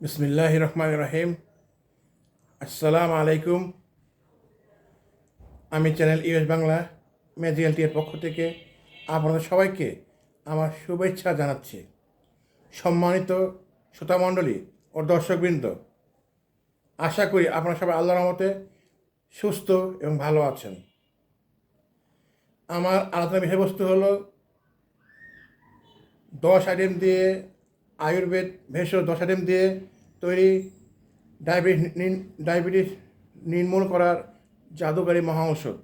বিসমিল্লাহ রহমান রহিম আসসালামু আলাইকুম আমি চ্যানেল ইউএস বাংলা ম্যাজিয়ালটির পক্ষ থেকে আপনাদের সবাইকে আমার শুভেচ্ছা জানাচ্ছি। সম্মানিত শ্রোতামণ্ডলী ও দর্শকবৃন্দ, আশা করি আপনারা সবাই আল্লাহর রহমতে সুস্থ এবং ভালো আছেন। আমার আলোচনার বিষয়বস্তু হলো দশ আইটেম দিয়ে আয়ুর্বেদ, ভেষজ দশ আইটেম দিয়ে তৈরি ডায়াবেটিস ডায়াবেটিস নির্মূল করার জাদুকারী মহা ঔষধ।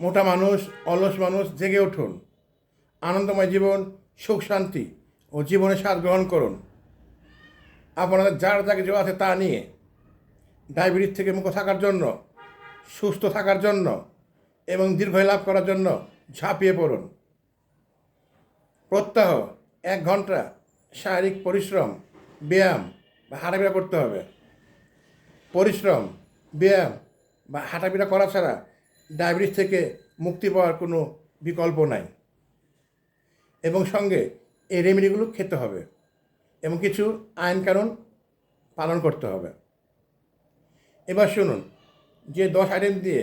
মোটা মানুষ, অলস মানুষ, জেগে উঠুন। আনন্দময় জীবন, সুখ, শান্তি ও জীবনের স্বাদ গ্রহণ করুন। আপনাদের যার যা কিছু আছে তা নিয়ে ডায়াবেটিস থেকে মুক্ত থাকার জন্য, সুস্থ থাকার জন্য এবং দীর্ঘায়ু লাভ করার জন্য ঝাঁপিয়ে পড়ুন। প্রত্যহ, এক ঘণ্টা শারীরিক পরিশ্রম, ব্যায়াম বা হাঁটাফেরা করতে হবে। পরিশ্রম, ব্যায়াম বা হাঁটাফেরা করা ছাড়া ডায়াবেটিস থেকে মুক্তি পাওয়ার কোনো বিকল্প নাই। এবং সঙ্গে এই রেমেডিগুলো খেতে হবে এবং কিছু আইন কানুন পালন করতে হবে। এবার শুনুন, যে দশ আইটেম দিয়ে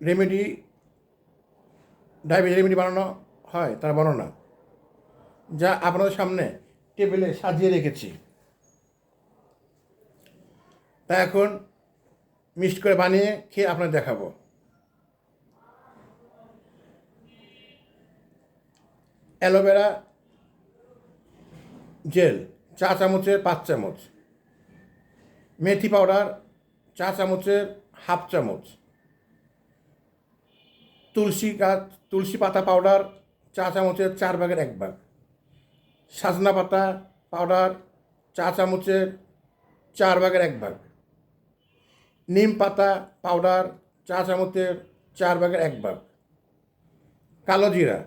রেমেডি, ডায়াবেটিস রেমেডি বানানো হয়, তার বর্ণনা যা আপনাদের সামনে টেবিলে সাজিয়ে রেখেছি। তা এখন মিক্সড করে বানিয়ে খেয়ে আপনার দেখাবো। অ্যালোভেরা জেল, চা চামচের পাঁচ চামচ। মেথি পাউডার, চা চামচের হাফ চামচ। তুলসী গাছ, তুলসী পাতা পাউডার চা চামচের চার ভাগের এক ভাগ। সাজনা পাতা, পাউডার, চা চামচের চার ভাগের এক ভাগ। নিম পাতা, পাউডার, চা চামচের চার ভাগের এক ভাগ। কালো জিরা,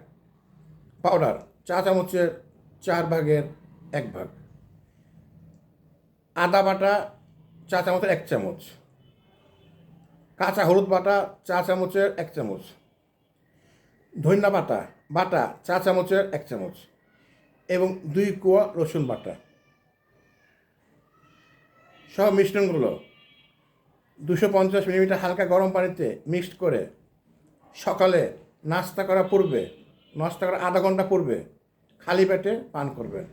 পাউডার, চা চামচের চার ভাগের এক ভাগ। আদা বাটা, চা চামচের এক চামচ। কাঁচা হলুদ বাটা, চা চামচের এক চামচ। ধনিয়া বাটা বাটা, চা চামচের এক চামচ এবং দুই কোয়া রসুন বাটা। সব মিশ্রণগুলো দুশো পঞ্চাশ মিলিমিটার হালকা গরম পানিতে মিক্সড করে সকালে নাস্তা করা পূর্বে, নাস্তা করা আধা ঘণ্টা পূর্বে খালি পেটে পান করবেন।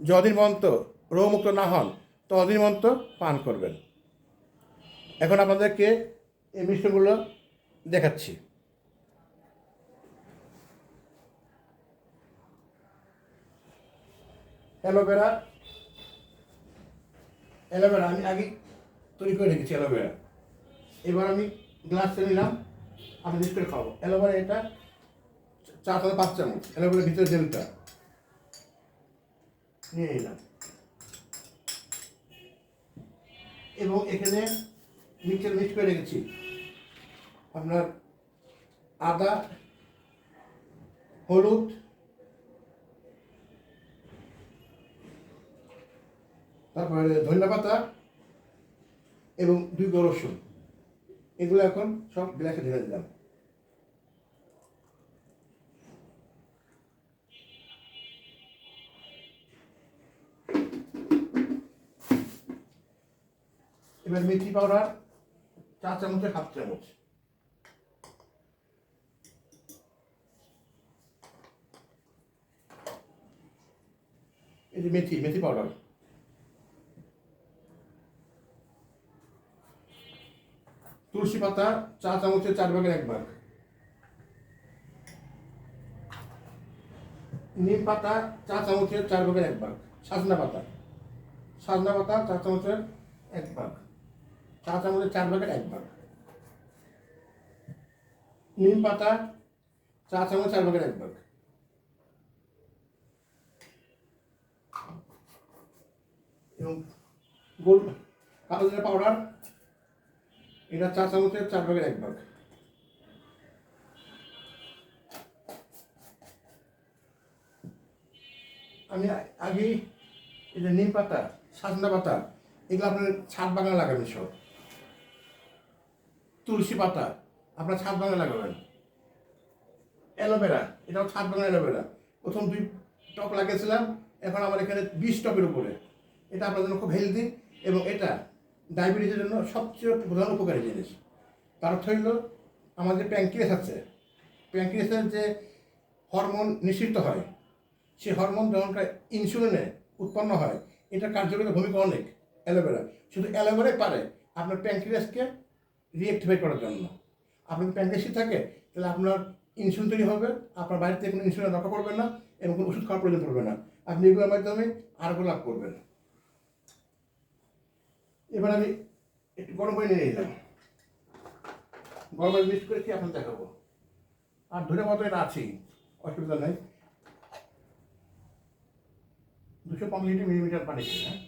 যদিন মন্ত রোগমুক্ত না হন, ততদিন মন্ত পান করবেন। এখন আপনাদেরকে এই মিশ্রণগুলো দেখাচ্ছি। অ্যালোভেরা অ্যালোভেরা আমি আগে তৈরি করে রেখেছি অ্যালোভেরা এবার আমি গ্লাসে নিলাম আমি মিক্স করে খাব। অ্যালোভেরা এটা চার থেকে পাঁচ চামচ। অ্যালোভেরা ভিতরে জেলটা নিয়ে নিলাম। এবং এখানে মিক্সচার মিক্স করে রেখেছি আপনার আদা, হলুদ তারপরে ধনিয়া পাতা এবং দুই রসুন। এগুলো এখন সব গ্লাসে ঢেলে দিলাম। এবার মেথি পাউডার চা চামচের হাফ চামচ। এই যে মেথি মেথি পাউডার তুলসী পাতা, চা চামচের চার ভাগের এক ভাগ। নিম পাতা, চা চামচের চার ভাগের এক ভাগ। সাজনা পাতা। সাজনা পাতা, চা চামচের এক ভাগ। চা চামচের চার ভাগের এক ভাগ। নিম পাতা, চা চামচ চার ভাগের এক ভাগ। এবং গোল কালো পাউডার এটা চা চামচের চার ভাগের এক ভাগ। আমি আগে এই যে নিম পাতা, সাজনা পাতা, এগুলো আপনার ছাদ বাগানে লাগাবেন সব। তুলসী পাতা, আপনার ছাদ বাগানে লাগাবেন। অ্যালোভেরা, এটাও ছাদ বাগানে অ্যালোভেরা। প্রথম দুই টপ লাগিয়েছিলাম, এখন আমার এখানে বিশ টপের উপরে। এটা আপনার জন্য খুব হেলদি এবং এটা ডায়াবেটিসের জন্য সবচেয়ে প্রধান উপকারী জিনিস। তার অর্থ হইল, আমাদের প্যাঙ্ক্রিয়াস আছে। প্যাঙ্ক্রিয়াসের যে হরমোন নিঃসৃত হয় সেই হরমোন যখন ইনসুলিনে উৎপন্ন হয়, এটা কার্যকরী ভূমিকা অনেক, অ্যালোভেরা। শুধু অ্যালোভেরাই পারে আপনার প্যাঙ্ক্রিয়াসকে রিঅ্যাক্টিভেট করার জন্য। আপনার প্যাঙ্ক্রিয়াসই থাকে, তাহলে আপনার ইনসুলিন তৈরি হবে, আপনার বাড়িতে কোনো ইনসুলিন দরকার পড়বে না এবং কোনো ওষুধ খাওয়ার প্রয়োজন পড়বে না। আপনি এগুলোর মাধ্যমে আরোগ্য লাভ করবেন। এবার আমি একটু গরম পানি নিয়ে নিলাম। গরম পানি মিক্স করে কি আপনার দেখাবো। আর ধরে মতো এটা আছেই, অসুবিধা নেই। দুশো পঁয়ষট্টি মিলিমিটার পানি হ্যাঁ?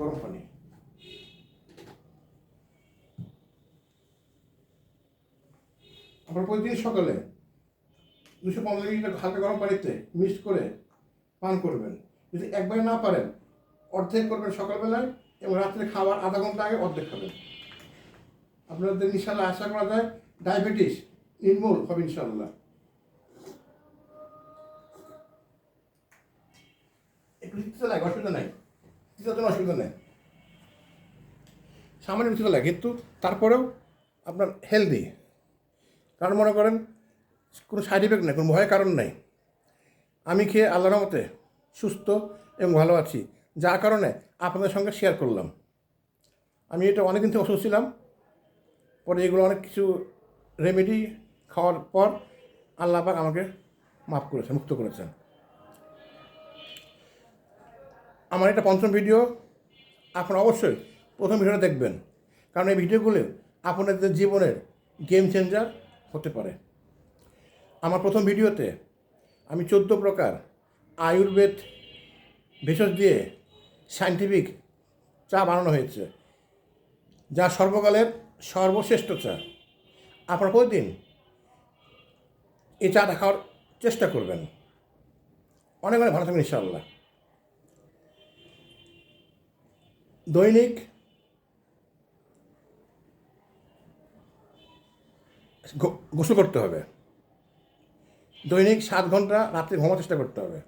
গরম পানি। আমরা প্রতিদিন সকালে দুশো পঞ্চাশ লিটার হালকা গরম পানিতে মিক্স করে পান করবেন। যদি একবার না পারেন, অর্ধেক করবেন সকালবেলায় এবং রাত্রে খাবার আধা ঘণ্টা আগে অর্ধেক খাবেন। আপনাদের ইনশাল্লাহ আশা করা যায় ডায়াবেটিস নির্মূল হবে ইনশাল্লাহ একটু অসুবিধা নাই। দিতে কোনো অসুবিধা নেই। সামান্য দিতে লাগে কিন্তু তারপরেও আপনার হেলদি কারণ মনে করেন, কোনো সাইড ইফেক্ট নেই, কোনো ভয়ের কারণ নেই। আমি খেয়ে আল্লাহর মতে সুস্থ এবং ভালো আছি। যার কারণে আপনাদের সঙ্গে শেয়ার করলাম। আমি এটা অনেকদিন থেকে অসুস্থ ছিলাম। পরে এগুলো অনেক কিছু রেমেডি খাওয়ার পর আল্লাহ পাক আমাকে মাফ করেছেন, মুক্ত করেছেন। আমার এটা পঞ্চম ভিডিও আপনারা অবশ্যই প্রথম ভিডিওটা দেখবেন। কারণ এই ভিডিওগুলো আপনাদের জীবনের গেম চেঞ্জার হতে পারে। আমার প্রথম ভিডিওতে আমি চোদ্দ প্রকার আয়ুর্বেদ ভেষজ দিয়ে সাইন্টিফিক চা বানানো হয়েছে, যা সর্বকালের সর্বশ্রেষ্ঠ চা। আপনারা প্রতিদিন এই চাটা খাওয়ার চেষ্টা করবেন। অনেক অনেক ভালো থাকবেন ইনশাআল্লাহ। দৈনিক গোসল করতে হবে। দৈনিক সাত ঘণ্টা রাত্রে ঘুমার চেষ্টা করতে হবে।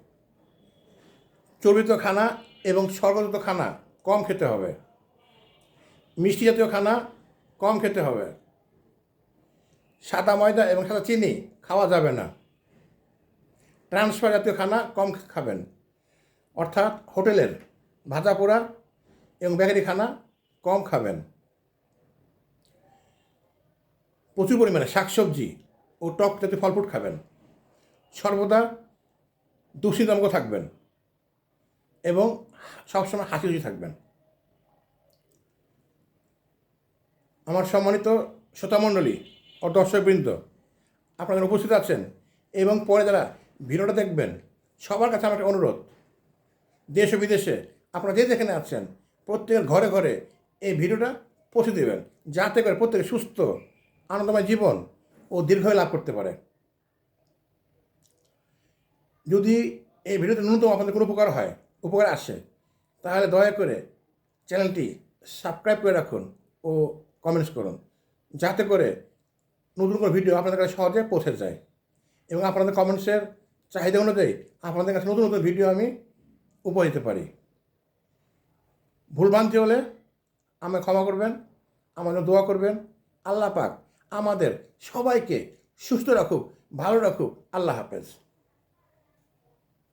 চর্বিত খানা এবং স্বর্গযুক্ত খানা কম খেতে হবে। মিষ্টি জাতীয় খানা কম খেতে হবে। সাদা ময়দা এবং সাদা চিনি খাওয়া যাবে না। ট্রান্সফার জাতীয় খানা কম খাবেন। অর্থাৎ হোটেলের ভাজা পোড়া এবং বেকারি খানা কম খাবেন। প্রচুর পরিমাণে শাকসবজি ও টক জাতীয় ফল ফ্রুট খাবেন। সর্বদা দুশ্চিন্তমুক্ত থাকবেন এবং সবসময় হাসি খুশি থাকবেন। আমার সম্মানিত শ্রোতামণ্ডলী ও দর্শকবৃন্দ আপনাদের উপস্থিত আছেন এবং পরে যারা ভিডিওটা দেখবেন, সবার কাছে আমার অনুরোধ। দেশ ও বিদেশে আপনারা যে যেখানে আছেন, প্রত্যেকের ঘরে ঘরে এই ভিডিওটা পৌঁছে দেবেন, যাতে করে প্রত্যেকে সুস্থ, আনন্দময় জীবন ও দীর্ঘায়ু লাভ করতে পারে। যদি এই ভিডিওতে ন্যূনতম আপনাদের কোনো উপকার হয়, উপকার আসে তাহলে দয়া করে চ্যানেলটি সাবস্ক্রাইব করে রাখুন ও কমেন্টস করুন, যাতে করে নতুন কোনো ভিডিও আপনাদের কাছে সহজে পৌঁছে যায়। এবং আপনাদের কমেন্টসের চাহিদা অনুযায়ী আপনাদের কাছে নতুন নতুন ভিডিও আমি উপহার দিতে পারি। ভুলভ্রান্তি হলে আমায় ক্ষমা করবেন আমাদের দোয়া করবেন। আল্লাহ পাক আমাদের সবাইকে সুস্থ রাখুক, ভালো রাখুক। আল্লাহ হাফেজ।